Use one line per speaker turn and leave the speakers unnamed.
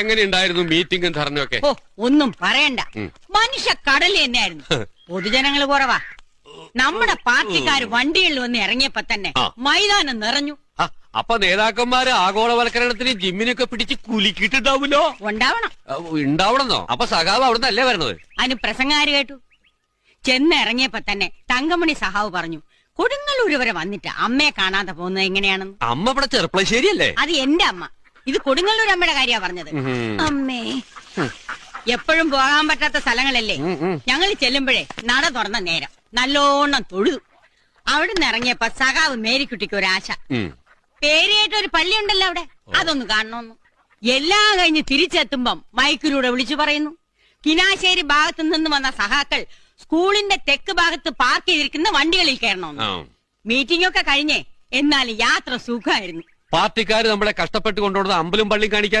എങ്ങനെയുണ്ടായിരുന്നു മീറ്റിംഗും ധർണയൊക്കെ?
ഓ ഒന്നും പറയണ്ട. മനുഷ്യ കടൽ തന്നെയായിരുന്നു. പൊതുജനങ്ങൾ കുറവാ. നമ്മുടെ പാർട്ടിക്കാർ വണ്ടികളിൽ വന്ന് ഇറങ്ങിയപ്പോ തന്നെ മൈതാനം നിറഞ്ഞു.
അപ്പൊ നേതാക്കന്മാര് ആഗോളവൽക്കരണത്തിന് ജിമ്മിനൊക്കെ പിടിച്ച് കുലുക്കിയിട്ടുണ്ടാവൂലോ
ഉണ്ടാവണം.
ഉണ്ടാവണമെന്നോ? അപ്പൊ സഖാവ് അവിടുന്ന് അല്ലേ വരുന്നത്
അതിന് പ്രസംഗാര് കേട്ടു. ചെന്ന് ഇറങ്ങിയപ്പോ തന്നെ തങ്കമണി സഹാവ് പറഞ്ഞു കൊടുങ്ങല്ലൂർ വരെ വന്നിട്ട് അമ്മയെ കാണാതെ പോകുന്നത് എങ്ങനെയാണെന്ന്?
അമ്മ ഇവിടെ ചെറുപ്പളശ്ശേരിയല്ലേ?
അത് എന്റെ അമ്മ. ഇത് കൊടുങ്ങല്ലൂർ അമ്മയുടെ കാര്യ പറഞ്ഞത്. അമ്മേ. എപ്പോഴും പോകാൻ പറ്റാത്ത സ്ഥലങ്ങളല്ലേ. ഞങ്ങൾ ചെല്ലുമ്പോഴേ നട തുറന്ന നേരം. നല്ലോണം തൊഴുതു. അവിടുന്ന് ഇറങ്ങിയപ്പോ സഖാവ് മേരിക്കുട്ടിക്ക് ഒരു
ആശ.
പേരിയായിട്ട് ഒരു പള്ളി ഉണ്ടല്ലോ അവിടെ. അതൊന്ന് കാണണമെന്ന് എല്ലാം കഴിഞ്ഞ് തിരിച്ചെത്തുമ്പം മൈക്കിലൂടെ വിളിച്ചു പറയുന്നു. കിനാശ്ശേരി ഭാഗത്ത് നിന്ന് വന്ന സഹാക്കൾ സ്കൂളിന്റെ തെക്ക് ഭാഗത്ത് പാർക്ക് ചെയ്തിരിക്കുന്ന വണ്ടികളിൽ കയറണമെന്ന് മീറ്റിംഗ് ഒക്കെ കഴിഞ്ഞേ എന്നാൽ യാത്ര സുഖമായിരുന്നു.
പാർട്ടിക്കാര് നമ്മളെ കഷ്ടപ്പെട്ട് കൊണ്ടുവന്നത് അമ്പലും പള്ളിയും കാണിക്കാൻ